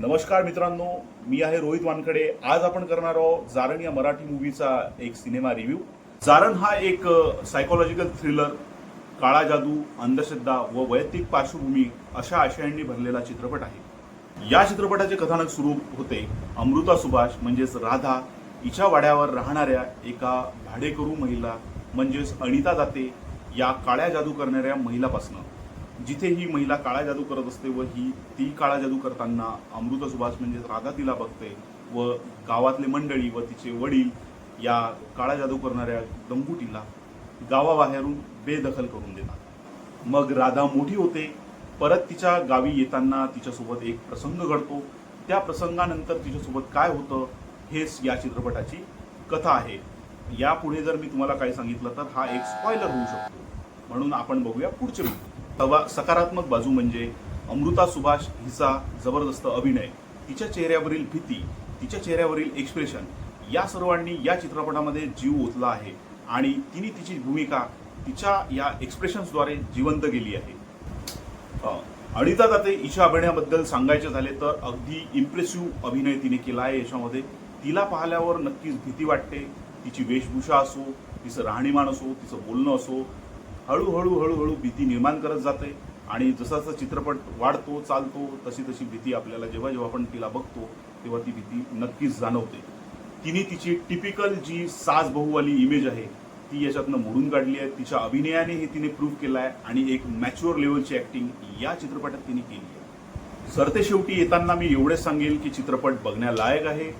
नमस्कार मित्रांनो मी आहे रोहित वानखडे. आज आपण करणार आहोत जारण या मराठी मूवीचा एक सिनेमा रिव्ह्यू. जारण हा एक सायकोलॉजिकल थ्रिलर काळा जादू अंधश्रद्धा व वैयक्तिक पार्श्वभूमी अशा आशयांनी भरलेला चित्रपट आहे. या चित्रपटाचे कथानक सुरू होते अमृता सुभाष म्हणजेच राधा हिच्या वाड्यावर राहणाऱ्या एका भाडेकरू महिला म्हणजेच अनिता दाते या काळ्या जादू करणाऱ्या महिलापासनं. जिथे ही महिला काळा जादू करत असते व ही ती काळा जादू करताना अमृता सुभाष म्हणजे राधा तिला बघते व गावातले मंडळी व तिचे वडील या काळा जादू करणाऱ्या दंगुटीला गावाबाहेरून बेदखल करून देतात. मग राधा मोठी होते परत तिच्या गावी येताना तिच्यासोबत एक प्रसंग घडतो. त्या प्रसंगानंतर तिच्यासोबत काय होतं हेच या चित्रपटाची कथा आहे. यापुढे जर मी तुम्हाला काही सांगितलं तर हा एक स्पॉयलर होऊ शकतो. म्हणून आपण बघूया पुढचे मुद्दे. तवा सकारात्मक बाजू म्हणजे अमृता सुभाष हिचा जबरदस्त अभिनय. तिच्या चेहऱ्यावरील भीती तिच्या चेहऱ्यावरील एक्सप्रेशन या सर्वांनी या चित्रपटामध्ये जीव ओतला आहे आणि तिने तिची भूमिका तिच्या या एक्सप्रेशन्सद्वारे जिवंत केली आहे. अनिता दाते हिच्या अभिनयाबद्दल सांगायचे झाले तर अगदी इम्प्रेसिव्ह अभिनय तिने केला आहे याच्यामध्ये. तिला पाहिल्यावर नक्कीच भीती वाटते. तिची वेशभूषा असो तिचं राहणीमान असो तिचं बोलणं असो हळूहळू हळूहळू भीती निर्माण करत जाते. आणि जसा जसा चित्रपट वाढतो चालतो तशी तशी भीती आपल्याला जेव्हा जेव्हा आपण तिला बघतो तेव्हा ती भीती नक्कीच जाणवते. तिने तिची टिपिकल जी सास बहुवाली इमेज आहे ती याच्यातनं मोडून काढली आहे. तिच्या अभिनयाने हे तिने प्रूव्ह केलं आहे आणि एक मॅच्युअर लेवलची ऍक्टिंग या चित्रपटात तिने केली आहे. सरते शेवटी येताना मी एवढेच सांगेल की चित्रपट बघण्यालायक आहे.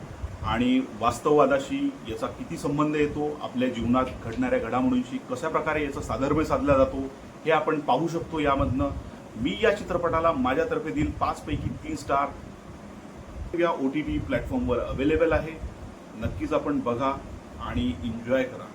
आणि वास्तववादाशी याचा किती संबंध येतो आपल्या जीवनात घडणाऱ्या घडामोडींशी कशा प्रकारे याचा साधर्म्य साधला जातो हे आपण पाहू शकतो यामधनं. मी या चित्रपटाला माझ्यातर्फे देईल पाचपैकी तीन स्टार. या ओ टी टी प्लॅटफॉर्मवर अवेलेबल आहे. नक्कीच आपण बघा आणि एन्जॉय करा.